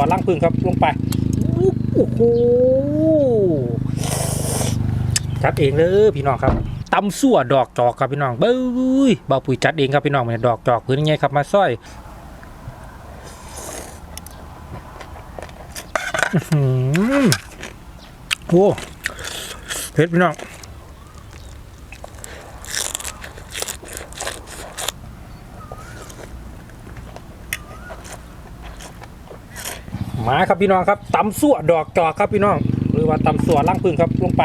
ต่อล่างพึ่งครับลงไปโอ้โหจัดเองเลยพี่น้องครับตำสั่วดอกจอกครับพี่น้องเบ้ยเบาปุ๋ยจัดเองครับพี่น้องเนี่ยดอกจอกพื้นยังไงครับมาซ้อยอื้อหือโอ้เผ็ดพี่น้อง มาครับพี่น้องครับตำสั่วดอกจอกครับพี่น้อง หรือว่าตำสั่วล่างพึ่งครับลงไป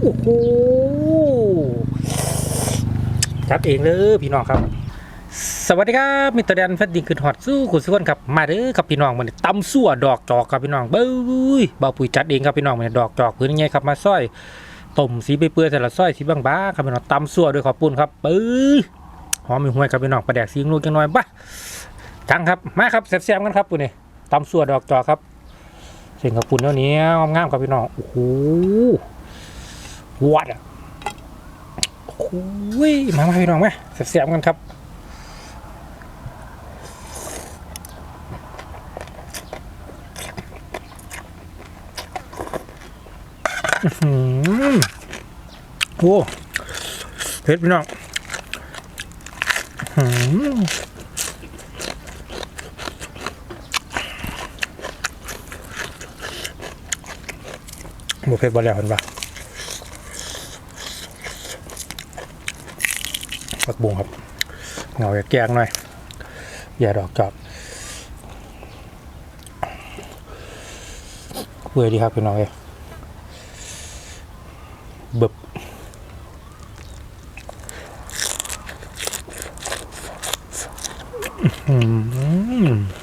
โอ้โหจัดเองเลยพี่น้องครับ สวัสดีครับมิสเตอร์แดนแฟดดิ้งขึ้นฮอตสู้คุณสุวรรณครับมาเด้อครับพี่น้องมันตำสั่วดอกจอกครับพี่น้องเบ้ยเบาปุ๋ยจัดเองครับพี่น้องมันดอกจอกพื้นยังไงครับมาซ้อยต้มสีเปื่อยๆแต่ละซ้อยสีบางๆครับพี่น้องตำสั่วด้วยขอปุ่นครับเบ้ยหอมมีห้วยครับพี่น้องประแดกซีงลูกจังน้อยบ้าจังครับ มาครับแซ่บๆกันครับปุ่นนี่ ตำส่วนดอกจอกครับเสียงกับปุ่นเท่านี้งามๆครับพี่น้องโอ้โหวัดอะโอ้โหมามาพี่น้องไหมเสียบๆกันครับอื้อหือโอ้เผ็ดพี่น้องอื้อหือ บุเฟ่ต์บอลแล้วเห็นปะผักบุ้งครับเหงาแกงหน่อยอย่าดอกจอบเบื่อดีครับพี่น้องเอ้บึบอืม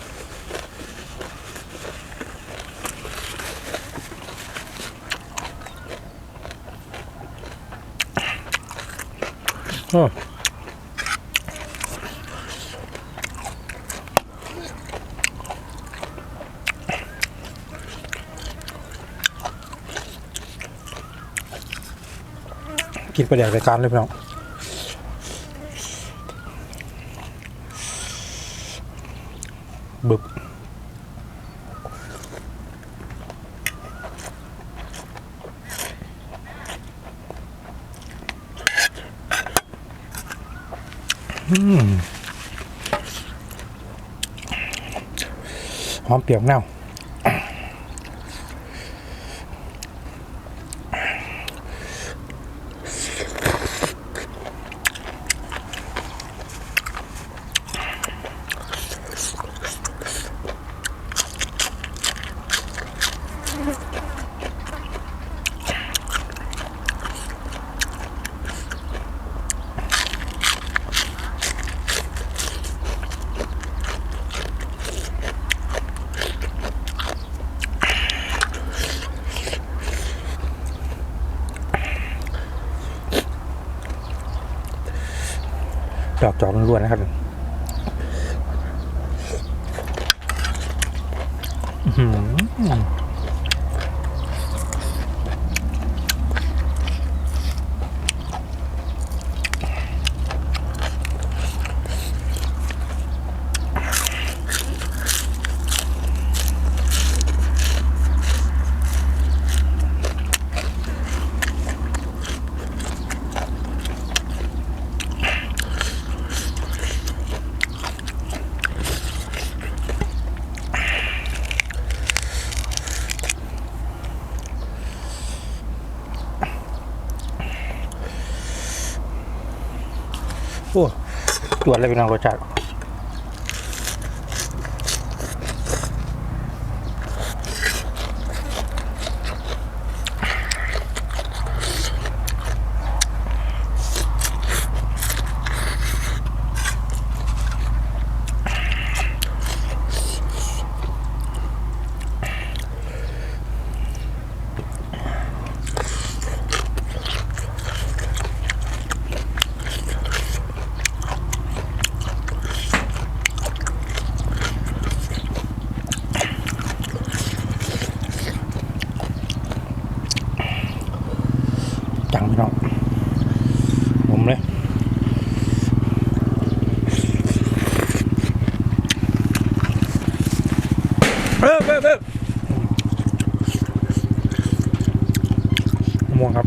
กินไปแดกรายการเลยพี่น้อง หอมเปรี้ยวเน่า อกจอกล้วนๆนะครับอืม โอ้ตรวจเลยพี่น้องรสชาติ จังพี่น้องผมเลยเออเออเออมะม่วงครับ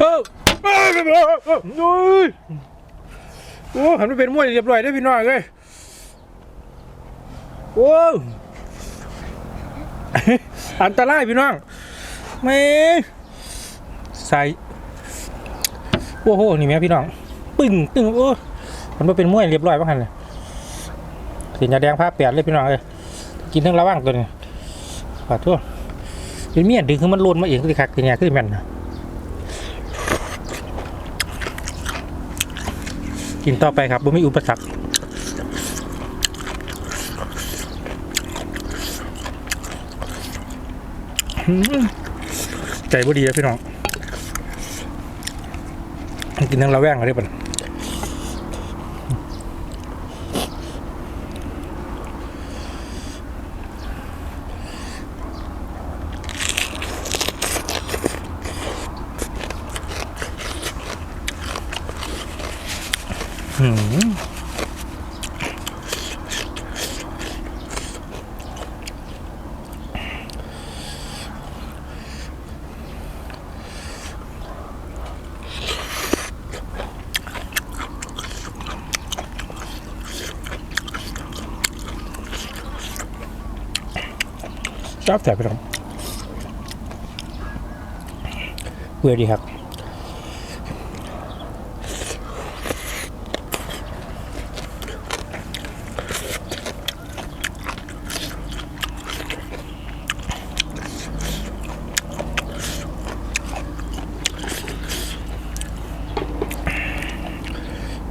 เออเออเออเออเออ โอ้ยโอ้หันไปเป็นมวยเรียบร้อยได้พี่น้องเลยโอ้อันตรายพี่น้องแม่ใส่โอ้โหนี่แม่พี่น้อง ปึ้งตึ้งโอ้มันไปเป็นมวยเรียบร้อยบ้างหันเลยสียาแดงผ้าแปดเลยพี่น้องเลยกินทั้งระว่างตัวนี้ขอโทษเป็นเมียดึงคือมันโลนมาเองคือคักทีเนี้ยคือแม่นนะ กินต่อไปครับบ่มีอุปสรรคใจบ่ดีนะพี่น้องกินทั้งละแวงเลยป่ะ หืมชอบแต่พี่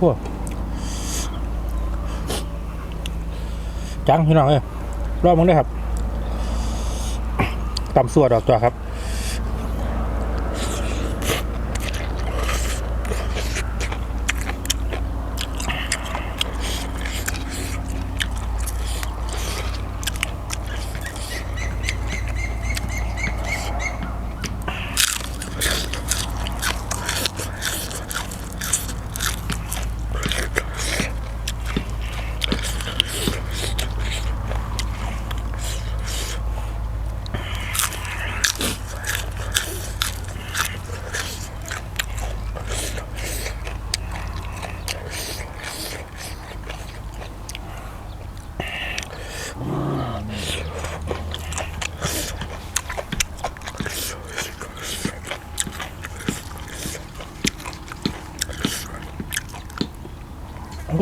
น้องเบื่อดีครับโอ้จังพี่น้องเอ้ยรอบมึงได้ครับตำสวดออกจอกครับ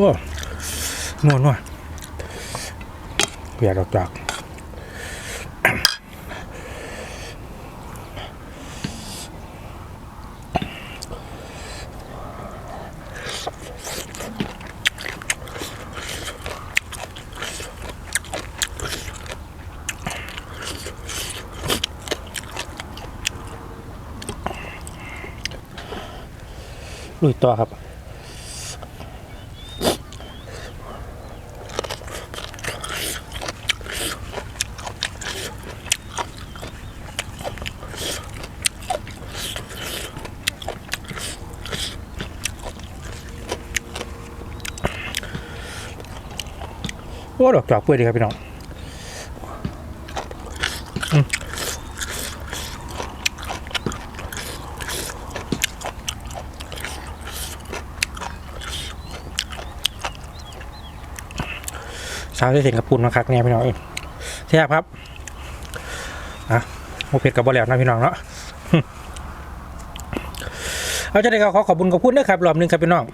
อ้นวลว่ะเปียดออกจากลุยต่อครับ อ้ดอกจอกเปื่อยดีครับพี่น้องอืมสาวได้เสียงกับปูนมาคักเนี่ยพี่น้องเอ้ยแซ่บครับอะโมเผ็ดกับบอแล้วนะพี่น้องเนาะเอาจะได้ขอขอบคุณขอบคุณนะครับรอบนึงครับพี่น้อง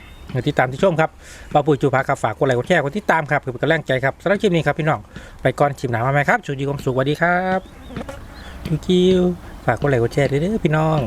ติดตามที่ชมครับปาปุยจูพาครับฝากกดไลค์กดแชร์กดติดตามครับคือเป็นกำลังใจครับสำหรับคลิปนี้ครับพี่น้องไปก่อนชิมหนามาไหมครับชูดีความสุขสวัสดีครับคิวฝากกดไลค์กดแชร์ด้วยด้อพี่น้อง